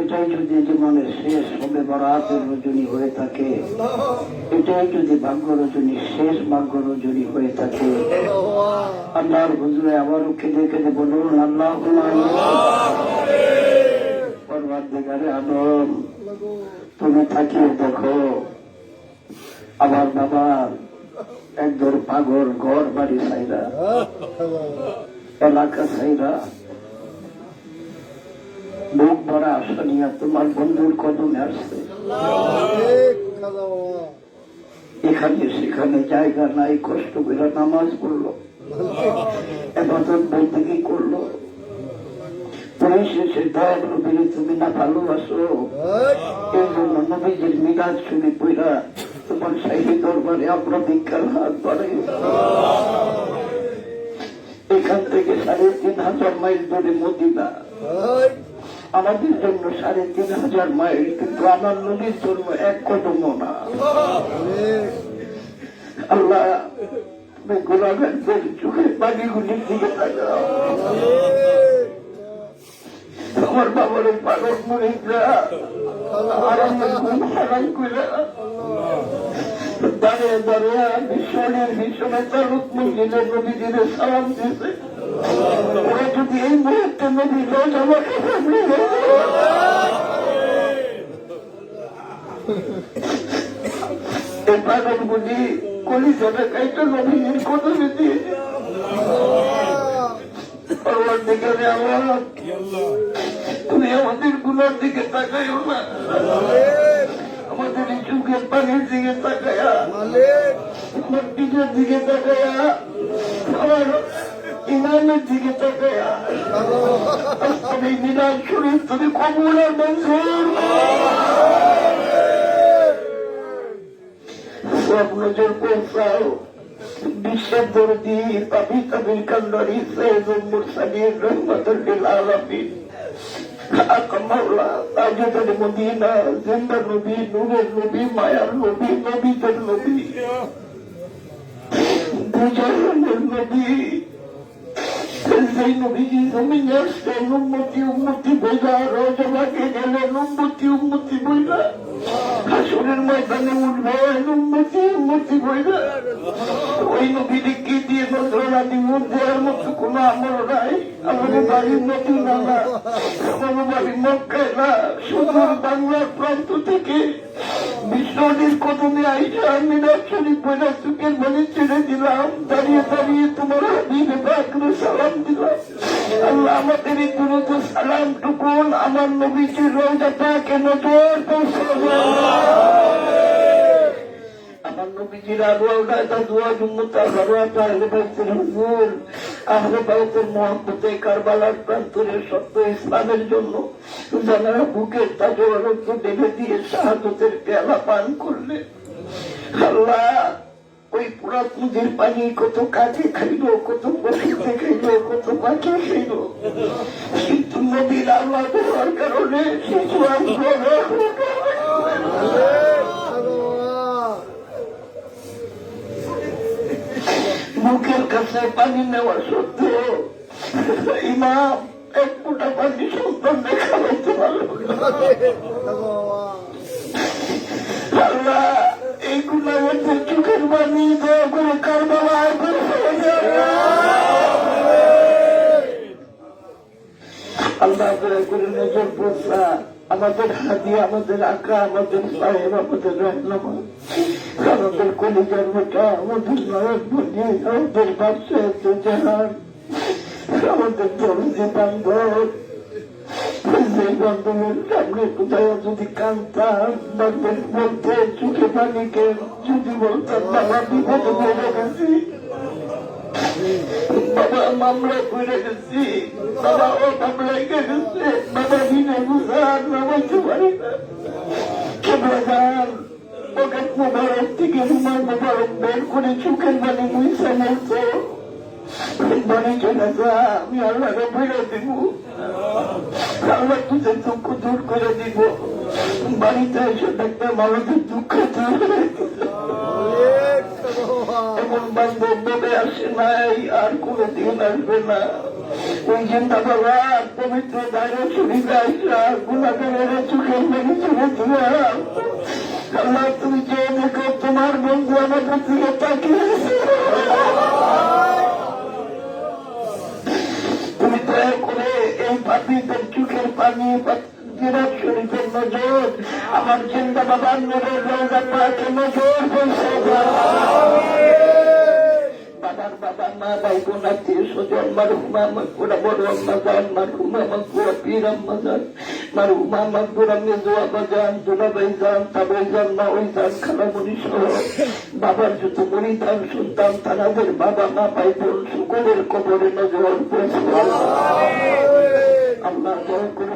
এটাই যদি জীবনের শেষ হবে, বরাতের রজনী হয়ে থাকে। এটাই যদি ভাগ্য রজনী, শেষ ভাগ্য রজনী হয়ে থাকে। আল্লাহর হুজুরে আবারও কেঁদে কেঁদে বলুন আল্লাহ আলম তুমি থাকিয়ে দেখো, আমার বাবা একদর পাগল ঘর বাড়ি সাইরা এলাকা সাইরা বুক ভরা আশা নিয়ে তোমার বন্ধুর কদমে আসছে। এখানে সেখানে জায়গা নাই, কষ্ট করে নামাজ পড়ল। এবাদত বলতে কি করল? পরিশেষে তুমি না ভালোবাসো? এই জন্য নবীজির মিরাজ শুনে পইরা তোমার শাহী দরবারে আমরা হাত এখান থেকে সাড়ে তিন হাজার মাইল দূরে মদিনা। আমাদের জন্য সাড়ে তিন হাজার মাইল কিন্তু আমার নদীর জন্য এক কদম না। আল্লাহ গোলাঘাটের চোখের পানিগুলির দিকে আমার বাবার পাগল মরিদরা আর আমার ঘুম হারাম করে। দাঁড়িয়ে দাঁড়িয়ে বিশ্বনের বিশ্বনে সালাম দিয়েছে। ওরা যদি এই মুহূর্তে নবী রোজ আমাকে এই পাগলগুলি কলিজাটা কাইটা নবীর কদমে দিয়ে আমার দিকে আমার তুমি আমাদেরগুলোর দিকে তাকাইও না আমাদের চোখের পানির দিকে তাকায়া আমার পিঠের দিকে তাকায়া আমার ইমানের দিকে তাকায়া আমি নিরাজ শরীর তুমি কবুলের মঞ্জুর সব নজর পৌঁছাও বিশ্বের দরদি কবি কবির কন্দরি সৈয়দ মুরসালিন রহমতুল্লিল আলমিন তাজুদের মদিনা জিন্দা নবী নূরের নবী মায়ার নবী নবীদের নবী দুজনের নবী সেই নবীজি জমিনে আসছেন উন্মতি উন্মতি বইলা রজবাকে গেলেন উন্মতি উন্মতি বইলা হাসুরের ময়দানে উঠবেন উন্মতি উন্মতি বইলা ওই নবীরে কি দিয়ে নজরা দিব দেওয়ার মতো কোনো আমল নাই আমাদের বাড়ির নতুন আমার বাড়ি মক্কায় না সুদূর বাংলার প্রান্ত থেকে বিষ্ণুর কদমে আইসা আমি শরীফ বইলা চুকের ছেড়ে দিলাম। দাঁড়িয়ে দাঁড়িয়ে তোমার হাবিবে বাকরে সালাম দিলাম। আল্লাহ আমাদের এই দ্রুত সালাম টুকুন আমার নবীজির রোজাটা কেন জোর পৌঁছাবো ইসলামের জন্য যারা বুকের দিয়ে শাহাদতের পান করলে আল্লাহ ওই পুরাত নদীর পানি কত কাজে খাইল কত পশুতে খাইল কত পাখি খাইল কিন্তু নদীর আল্লাহ দেওয়ার কারণে শিশু মুখের কাছে পানি নেওয়া সত্ত্বেও ইমাম এক ফোঁটা পানি সন্তান দেখা হইতে পারল আল্লাহ এইগুলো আমাদের চোখের পানি দয়া করে কারবালায় করে আমাদের হাতি আমাদের আঁকা, আমাদের সাহেব, আমাদের রহনামা আমাদের কলিজার মোটা আমাদের নয়ন বলি আমাদের বাচ্চা এত জাহান আমাদের দরজে বান্ধব সেই বান্ধবের সামনে কোথায় যদি কান্তাম বান্ধব বলতে চোখে পানিকে যদি বলতাম বাবা বিপদে পড়ে গেছি বাবা মামলা করে গেছি বাবা ও মামলায় গেছে বাবা বিনা বুঝার নামাইতে পারি না কেবলার পকেট মোবারক থেকে রুমাল মোবারক বের করে দিব বাড়িতে এসে দেখতে মানুষের দুঃখ দূর গেছে। এমন বান্ধব আসে নাই আর কোনদিন আসবে না ওই চিন্তা বাবা পবিত্র দায় শরীরে আসা গুণাগারের চোখের মেরে চলে দিলাম আল্লাহ তুমি যে দেখো তোমার বন্ধু আমাদের নজর, আমার চিন্তা বাবার নজর রোজা পাকে নজর পৌঁছে বাবার বাবা মা ভাই বোন আত্মীয় স্বজন মারহুমা মাকুরা বড় আম্মা যান মারহুমা মাকুরা পীর আম্মা যান মারহুমা মাকুরা মেজো আব্বা যান দুলাভাই যান তাবাই যান মা ওই যান খালামণি সহ বাবার যত মরিদান শুনতাম তাদের বাবা মা ভাই বোন সকলের কবরে নজর আল্লাহ দয়া করে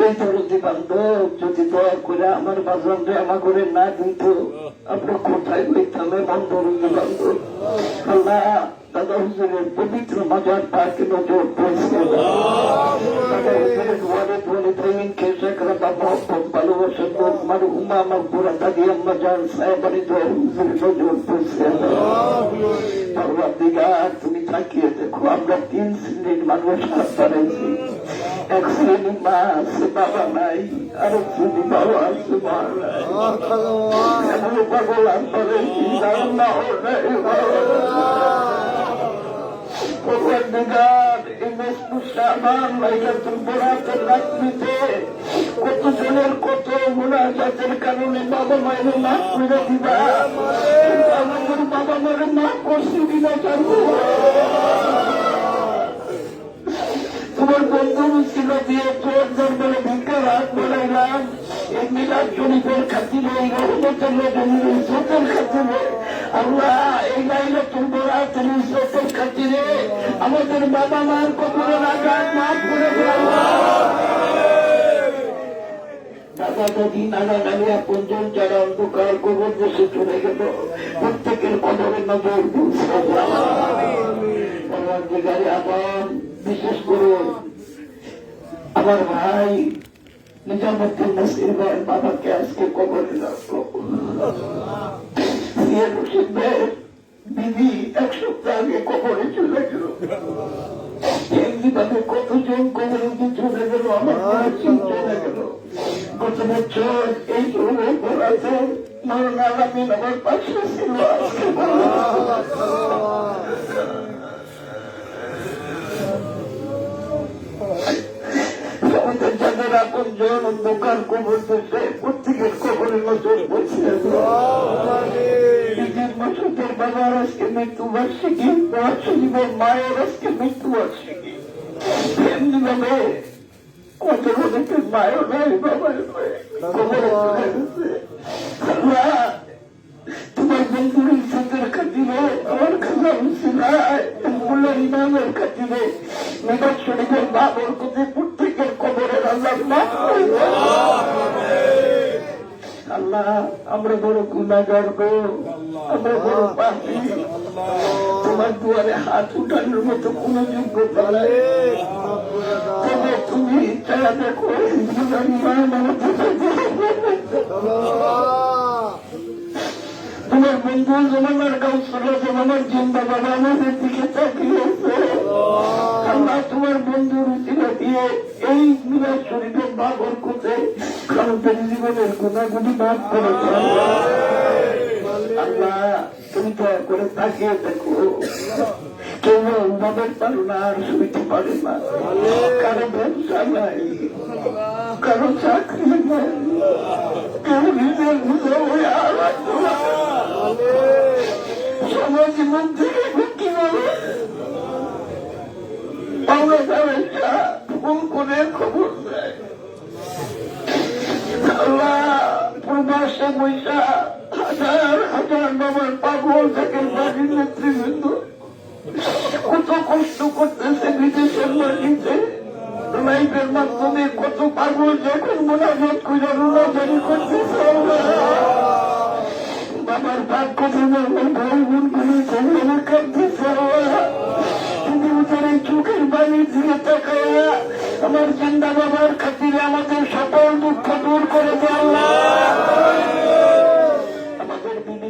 ওই দরদি বান্ধব যদি দয়া করে আমার বাজারে আমার করে না দিত, আমরা কোথায় হইতাম এমন দরদি বান্ধব আল্লাহ, দাদা হুজুরের পবিত্র মাজার পাকে নজর পৌঁছে দাদা হুজুরের ঘরে ধরে প্রেমিন তুমি তাকিয়ে দেখো, আমরা তিন শ্রেণির মানুষ হাত বাড়াইছি। এক শ্রেণি মা আছে বাবা নাই আর এক শ্রেণি বাবা আছে মা নাই এমন পাগল আর বাড়াইছি যার না পরবর্তীকার এই মেসপুষাবান লাইলাতুল বরাতের রাত্রিতে কত জনের কত মুনাজাতের কারণে বাবা মায়ের মাফ করে দিবা বাবা মায়ের মাফ করছি জানব তোমার বন্ধু ছিল দিয়ে তোর দরবারে ভিক্ষার হাত বাড়াইলাম এই মিলাদ শরীফের খাতিরে এই রহমতের নজরের ইজ্জতের খাতিরে আল্লাহ এই লাইলে তোমার রাতের ইজ্জতের খাতিরে আমাদের বাবা মার কখনো আঘাত মাফ করে দাও দাদা দাদি নানা নানি আপনজন যারা অন্ধকার গোবর দেশে চলে গেল প্রত্যেকের কদরে নজর দিচ্ছে পরবর্তীকালে আবার বিশেষ করে আমার ভাই নিজামুদ্দিন নাসির ভাইয়ের বাবাকে আজকে কবরে দিদি এক সপ্তাহ আগে কবরে চলে গেল। কতজন কবরে চলে গেল, আমার চলে গেল। গত বছর এই পড়াতে মারুন আলামিন আমার পাশে ছিল আজকে আমাদের যাদের আপন জন অন্ধকার কবর দিচ্ছে প্রত্যেকের কবরের নজর বলছে মাসুদের বাবার আজকে মৃত্যু বার্ষিকী মহাসজীবের মায়ের আজকে মৃত্যু এমনি ভাবে কত অনেকের মায়ের নাই বাবার নাই কবরে চলে গেছে আল্লাহ তোমার বন্ধুর ইজ্জতের খাতিরে আমার খাজা মুল্লার ইমামের খাতিরে শরীফের মা বরকতে প্রত্যেকের কবরের আল্লাহ মাফ করে দাও। আল্লাহ আমরা বড় গুণাগার গো আমরা বড় পাপি। তোমার দুয়ারে হাত উঠানোর মতো কোন যোগ্যতা নাই। তবে তুমি চায়া দেখো আমাদের তোমার বন্ধু জমানার কাউন্সিলর জমানার জিন্দা বাবা আমাদের দিকে তাকিয়েছে আল্লাহ। তোমার বন্ধু রুচিরা দিয়ে এই মিলাদ শরীফের বাবর কোথে কারণের জীবনের গুণাগুলি মাফ করেছে তুমি দয়া করে তাকিয়ে দেখো। কেউ পারো না আর শুইতে পারে না। কারও ব্যবসা নাই, কারও চাকরি নাই, কেউ নিজের ফোন করে খবর দেয় প্রবাসে বৈশা হাজার হাজার বাবার পাগল থেকে বাড়ির নেতৃবৃন্দ কত কষ্ট করতেছে বিদেশের মাটিতে। লাইফের মাধ্যমে কত পাগল যখন মোনাজত করে রোনাজারি করতেছে। বাবার আমার আমার। জিন্দা বাবার খাতিরে আমাদের সকল দুঃখ দূর করে দে আল্লাহ। আমাদের বিবি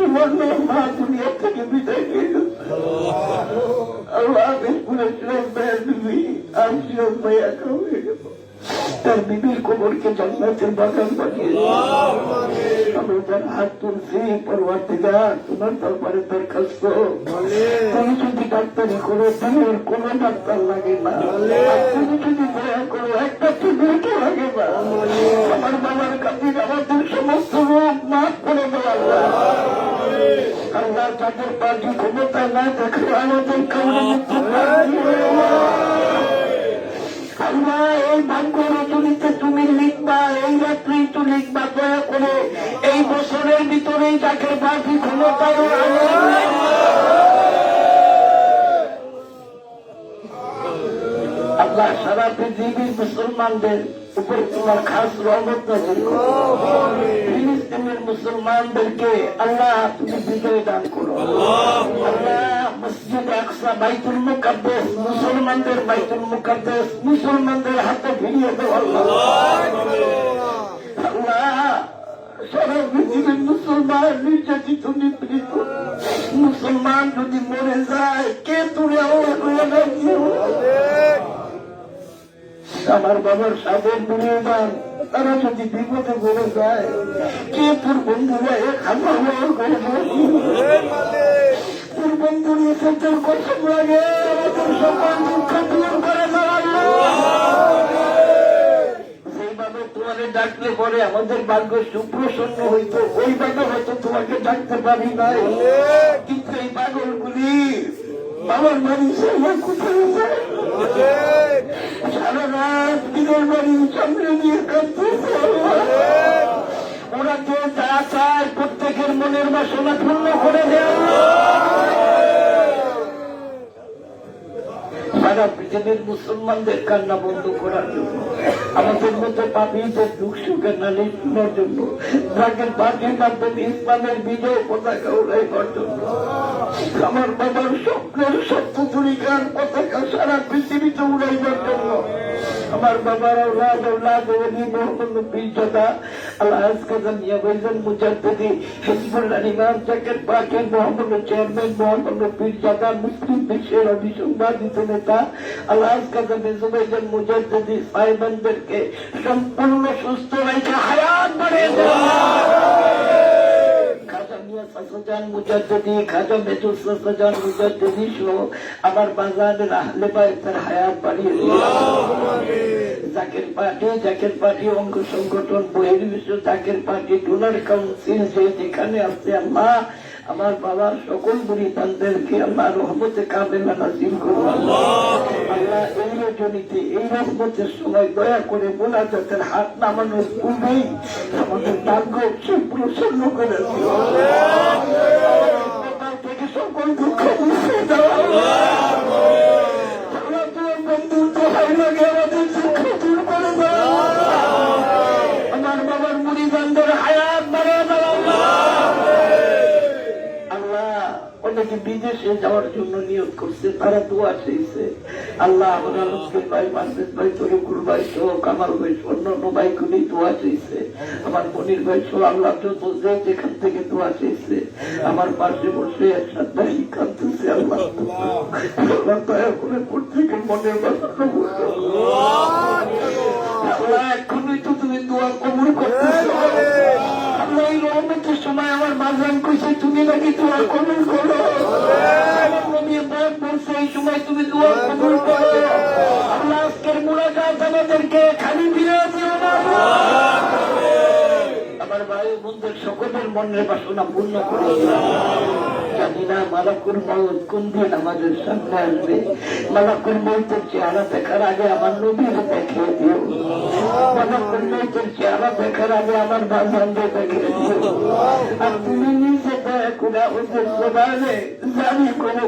সুবর্ণ মা দুনিয়া থেকে বিদায় গেছে আল্লাহ আমি ছিলাম ভাই একা হয়ে গেল তার বিবির কোমরকে জান্নাতের বাগান বানিয়ে আমি তার হাত তুলছি পরবার তোমার দরবারে দরখাস্ত। তুমি যদি ডাক্তারি করো দিনের কোন ডাক্তার লাগে না। তুমি যদি দয়া করো, একটা টিভিকে লাগে না। আমার বাবার কাছে আমাদের সমস্ত রোগ মাফ করে দেওয়া তাদের পার্টি ক্ষমতা না দেখে আমাদের কারণে আল্লাহ এই ভাগ্য তুমি লিখবা এই রাত্রি তো লিখবা দয়া করে। এই বছরের ভিতরেই যাকে পার্টি ক্ষমতায় আল্লাহ সারা পৃথিবীর মুসলমানদের উপরে তোমার খাস রহমত। ফিলিস্তিনের মুসলমানদেরকে আল্লাহ তুমি বিজয় দান করো। আল্লাহ মসজিদ আকসা বাইতুল মুসলমানদের বাইতুল মুসলমানদের হাতে ফিরিয়ে আল্লাহ সারা পৃথিবীর মুসলমান নির্যাতিত নিপীড়িত মুসলমান যদি মরে যায় কে তুলে আল্লাহ আমার বাবার সাদের মুড়িয়ে তারা যদি বিপদে পড়ে যায়, কে তোর বন্ধুরা হাজার করে তোর বন্ধু নিয়ে তোর কসম লাগে আমাদের সকল দুঃখ দূর করে ওইভাবে হয়তো তোমাকে ডাকতে পারি নাই। কিন্তু এই পাগলগুলি বাবার বাড়ি সারা রাত দিনের বাড়ি সামনে ওরা যে যা চায় প্রত্যেকের মনের বাসনা পূর্ণ করে দেয়। সারা পৃথিবীর মুসলমানদের কান্না বন্ধ করার জন্য, আমাদের মধ্যে পাপীদের দুঃখ সুখের নালী জন্য যাদের পার্টির মাধ্যমে ইসলামের বিজয় পতাকা উড়াইবার জন্য, আমার বাবার স্বপ্নের সত্য তরিকার পতাকা সারা পৃথিবীতে উড়াইবার জন্য, আমার বাবার আওলাদ আওলাদ ওলি মোহাম্মদ নবী জদা আল্লাহ মুজাদ্দিদি হিজবুল্লাহ ইমাম জাকের মোহাম্মদ চেয়ারম্যান মোহাম্মদ মুসলিম বিশ্বের অভিসংবাদিত নেতা আল্লাহ আজকাজান জুবাইজান মুজাদ্দিদি সাহেবানদেরকে সম্পূর্ণ সুস্থ রেখে হায়াত বাড়িয়ে আমার বাজারের আহলে বাইতের হায়াত বাড়িয়ে জাকের পার্টি জাকের পার্টি অঙ্গ সংগঠন বহির্বিশ্ব জাকের পার্টি ডোনার কাউন্সিল যে যেখানে আছে আল্লাহ আমার বাবার সকল মুরিদানদেরকে আল্লাহ রহমতে কামেলা নাজিল করুন। আল্লাহ এই রজনীতে, এই রহমতের সময় দয়া করে মোনাজাতের হাত নামানোর পূর্বেই আমাদের ভাগ্য প্রসন্ন করে সকল দুঃখ মুছে তোমার বন্ধুর দোহাই লাগে আমাদের। অনেকে বিদেশে যাওয়ার জন্য নিয়োগ করছে তারা দোয়া চেয়েছে আল্লাহ আমার ভাই মানবেদ ভাই তরিকুল ভাই সহ কামাল ভাই অন্যান্য ভাইগুলি দোয়া চেয়েছে আমার মনির ভাই সহ আল্লাহ যত যে যেখান থেকে দোয়া চেয়েছে আমার পাশে বসে একসাথ ভাই কাঁদতেছে আল্লাহ আল্লাহ দয়া করে প্রত্যেকের মনের আল্লাহ। এখনই তো তুমি দোয়া কবুল করতেছো। আল্লাহ এই রহমতের সময় আমার মাঝরান কইছে, তুমি নাকি তোমার কবুল করো? এই সময় তুমি দোয়া কবুল করো। আল্লাহ আজকের মুলাকাত আমাদেরকে খালি ফিরে দিও না আমার ভাই বন্ধুর সকলের মনের বাসনা পূর্ণ করে। জানি না মালাকুর মৌত কোন দিন আমাদের সামনে আসবে মালাকুর মৌতের চেহারা দেখার আগে আমার নবীর দেখিয়ে দিও। মালাকুর মৌতের চেহারা দেখার আগে আমার বাজানকে দেখিয়ে দিও। আর তুমি নিজে দয়া করে ওদের জানি করে